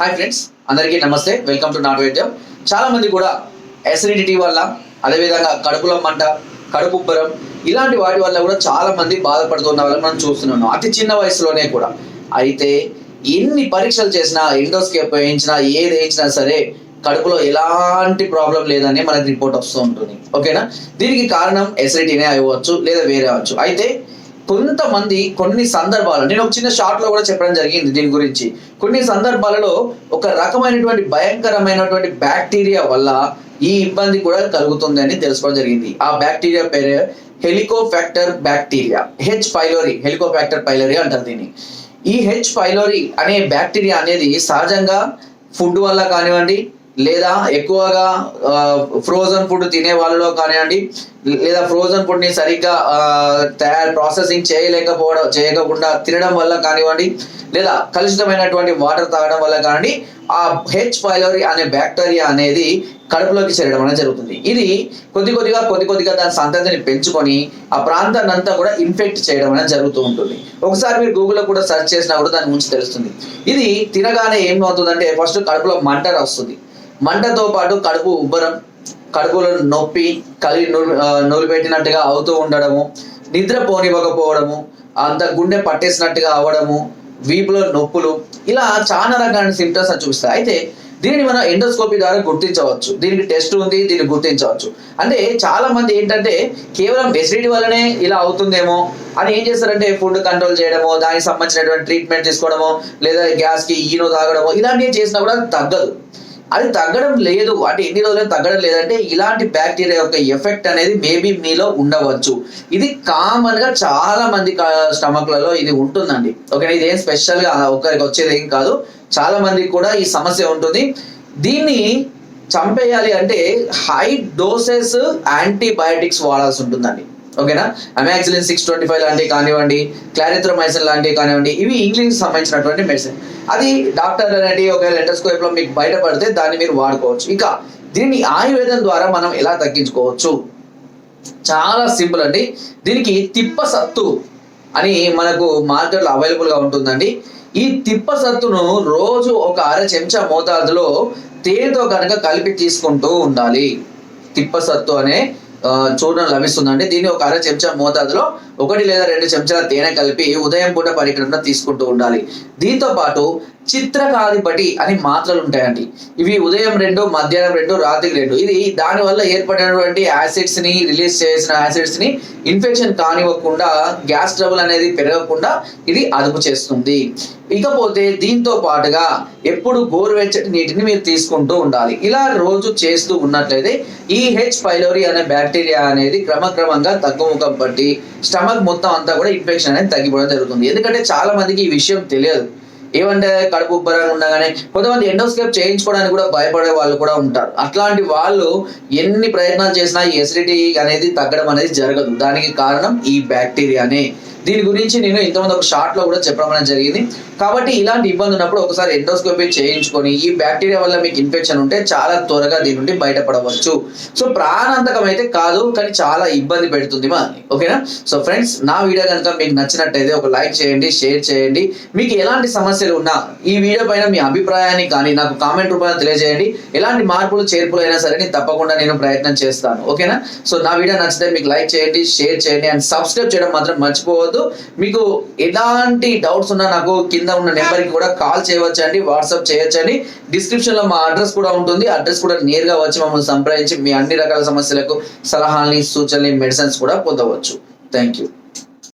Hi friends అందరికీ నమస్తే. Welcome to not వైద్యం చాలా మంది కూడా ఎసిడిటీ వల్ల అదేవిధంగా కడుపులో మంట కడుపు ఉబ్బరం ఇలాంటి వాటి వల్ల కూడా చాలా మంది బాధపడుతున్న వాళ్ళని మనం చూస్తున్నాం. అతి చిన్న వయసులోనే కూడా. అయితే ఎన్ని పరీక్షలు చేసినా ఎండోస్కేప్ వేయించినా ఏది వేయించినా సరే కడుపులో ఎలాంటి ప్రాబ్లం లేదని మనకి రిపోర్ట్ వస్తూ ఉంటుంది. ఓకేనా దీనికి కారణం ఎసిడిటీనే అవ్వచ్చు లేదా వేరే అవ్వచ్చు. అయితే కొంతమంది కొన్ని సందర్భాలు నేను ఒక చిన్న షార్ట్లో కూడా చెప్పడం జరిగింది దీని గురించి. కొన్ని సందర్భాలలో ఒక రకమైనటువంటి భయంకరమైనటువంటి బ్యాక్టీరియా వల్ల ఈ ఇబ్బంది కూడా కలుగుతుంది అని తెలుసుకోవడం జరిగింది. ఆ బ్యాక్టీరియా పేరు Helicobacter bacteria. H pylori Helicobacter pylori అంటారు దీన్ని. ఈ హెచ్ ఫైలోరి అనే బ్యాక్టీరియా అనేది సహజంగా ఫుడ్ వల్ల కానివ్వండి లేదా ఎక్కువగా ఫ్రోజన్ ఫుడ్ తినే వాళ్ళలో కానివ్వండి లేదా ఫ్రోజన్ ఫుడ్ని సరిగ్గా తయారు ప్రాసెసింగ్ చేయలేకపోవడం చేయకుండా తినడం వల్ల కానివ్వండి లేదా కలుషితమైనటువంటి వాటర్ తాగడం వల్ల కానివ్వండి ఆ హెచ్ పైలోరి అనే బ్యాక్టీరియా అనేది కడుపులోకి చేరడం అనేది జరుగుతుంది. ఇది కొద్ది కొద్దిగా కొద్ది కొద్దిగా దాని సంతతిని పెంచుకొని ఆ ప్రాంతాన్ని అంతా కూడా ఇన్ఫెక్ట్ చేయడం అనేది జరుగుతూ ఉంటుంది. ఒకసారి మీరు గూగుల్లో కూడా సెర్చ్ చేసినా కూడా దాని గురించి తెలుస్తుంది. ఇది తినగానే ఏమవుతుందంటే ఫస్ట్ కడుపులో మంట వస్తుంది మంటతో పాటు కడుపు ఉబ్బరం కడుపులో నొప్పి కలిగి నూలు పెట్టినట్టుగా అవుతూ ఉండడము నిద్ర పోనివ్వకపోవడము అంత గుండె పట్టేసినట్టుగా అవ్వడము వీపులో నొప్పులు ఇలా చాలా రకాల సిమ్టమ్స్ చూపిస్తాయి. అయితే దీనిని మనం ఎండోస్కోపీ ద్వారా గుర్తించవచ్చు. దీనికి టెస్ట్ ఉంది దీన్ని గుర్తించవచ్చు. అంటే చాలా మంది ఏంటంటే కేవలం ఎసిడిటీ వల్లనే ఇలా అవుతుందేమో అని ఏం చేస్తారంటే ఫుడ్ కంట్రోల్ చేయడమో దానికి సంబంధించినటువంటి ట్రీట్మెంట్ తీసుకోవడమో లేదా గ్యాస్కి ఈనో తాగడమో ఇలాంటివి చేసినా కూడా తగ్గదు. అది తగ్గడం లేదు. అంటే ఎన్ని రోజులు తగ్గడం లేదంటే ఇలాంటి బ్యాక్టీరియా యొక్క ఎఫెక్ట్ అనేది మేబీ మీలో ఉండవచ్చు. ఇది కామన్గా చాలా మంది స్టమక్లలో ఇది ఉంటుందండి. ఓకే ఇదేం స్పెషల్గా ఒకరికి వచ్చేది ఏం కాదు. చాలా మందికి కూడా ఈ సమస్య ఉంటుంది. దీన్ని చంపేయాలి అంటే హై డోసెస్ యాంటీబయాటిక్స్ వాడాల్సి ఉంటుందండి. ఓకేనా? అమాక్సిలిన్ సిక్స్ ట్వంటీ ఫైవ్ లాంటివి కానివ్వండి క్లారిథ్రోమైసిన్ లాంటివి కానివ్వండి ఇవి ఇంగ్లీష్ సంబంధించినటువంటి మెడిసిన్ అది డాక్టర్ అనేది ఒక ఎండోస్కోప్లో మీకు బయటపడితే దాన్ని మీరు వాడుకోవచ్చు. ఇక దీన్ని ఆయుర్వేదం ద్వారా మనం ఎలా తగ్గించుకోవచ్చు? చాలా సింపుల్ అండి. దీనికి తిప్ప సత్తు అని మనకు మార్కెట్లో అవైలబుల్గా ఉంటుందండి. ఈ తిప్ప సత్తును రోజు ఒక అర చెంచా మోతాదులో తేనెతో కనుక కలిపి తీసుకుంటూ ఉండాలి. తిప్ప సత్తు అనే ఆ, లభిస్తుందండి. దీన్ని ఒక అర చెంచా మోతాదులో ఒకటి లేదా రెండు చెంచాల తేనె కలిపి ఉదయం పూట పరికరంలో తీసుకుంటూ ఉండాలి. దీంతో పాటు చిత్రకాధిపటి అని మాత్రలు ఉంటాయండి. ఇవి ఉదయం రెండు మధ్యాహ్నం రెండు రాత్రికి రెండు. ఇది దాని వల్ల ఏర్పడినటువంటి యాసిడ్స్ని రిలీజ్ చేసిన యాసిడ్స్ని ఇన్ఫెక్షన్ కానివ్వకుండా గ్యాస్ ట్రబుల్ అనేది పెరగకుండా ఇది అదుపు చేస్తుంది. ఇకపోతే దీంతో పాటుగా ఎప్పుడు గోరువెచ్చటి నీటిని మీరు తీసుకుంటూ ఉండాలి. ఇలా రోజు చేస్తూ ఉన్నట్లయితే ఈ హెచ్ పైలోరి అనే బ్యాక్టీరియా అనేది క్రమక్రమంగా తగ్గుముఖం పట్టి స్టమక్ మొత్తం అంతా కూడా ఇన్ఫెక్షన్ అనేది తగ్గిపోవడం జరుగుతుంది. ఎందుకంటే చాలా మందికి ఈ విషయం తెలియదు. ఏమంటే కడుపు ఉబ్బరంగా ఉండగానే కొంతమంది ఎండోస్కేప్ చేయించుకోవడానికి కూడా భయపడే వాళ్ళు కూడా ఉంటారు. అట్లాంటి వాళ్ళు ఎన్ని ప్రయత్నాలు చేసినా ఈ ఎసిడిటీ అనేది తగ్గడం అనేది జరగదు. దానికి కారణం ఈ బ్యాక్టీరియానే దీని గురించి నేను ఇంతకుముందు ఒక షార్ట్లో కూడా చెప్పడం అనేది జరిగింది. కాబట్టి ఇలాంటి ఇబ్బంది ఉన్నప్పుడు ఒకసారి ఎండోస్కోపీ చేయించుకొని ఈ బ్యాక్టీరియా వల్ల మీకు ఇన్ఫెక్షన్ ఉంటే చాలా త్వరగా దీని నుండి బయటపడవచ్చు. సో ప్రాణాంతకం అయితే కాదు కానీ చాలా ఇబ్బంది పెడుతుంది మా. ఓకేనా? సో ఫ్రెండ్స్ నా వీడియో కనుక మీకు నచ్చినట్టయితే ఒక లైక్ చేయండి షేర్ చేయండి. మీకు ఎలాంటి సమస్య సమస్యలు ఉన్నా ఈ వీడియో పైన మీ అభిప్రాయాన్ని కానీ నాకు కామెంట్ రూపంలో తెలియజేయండి. ఎలాంటి మార్పులు చేర్పులు అయినా సరే నేను తప్పకుండా నేను ప్రయత్నం చేస్తాను. ఓకేనా? సో నా వీడియో నచ్చితే మీకు లైక్ చేయండి షేర్ చేయండి అండ్ సబ్స్క్రైబ్ చేయడం మాత్రం మర్చిపోవద్దు. మీకు ఎలాంటి డౌట్స్ ఉన్నా నాకు కింద ఉన్న నెంబర్కి కూడా కాల్ చేయవచ్చు అండి వాట్సాప్ చేయొచ్చు అండి డిస్క్రిప్షన్లో మా అడ్రస్ కూడా ఉంటుంది. అడ్రస్ కూడా నేరుగా వచ్చి మమ్మల్ని సంప్రదించి మీ అన్ని రకాల సమస్యలకు సలహాలని సూచనలు మెడిసిన్స్ కూడా పొందవచ్చు. Thank you.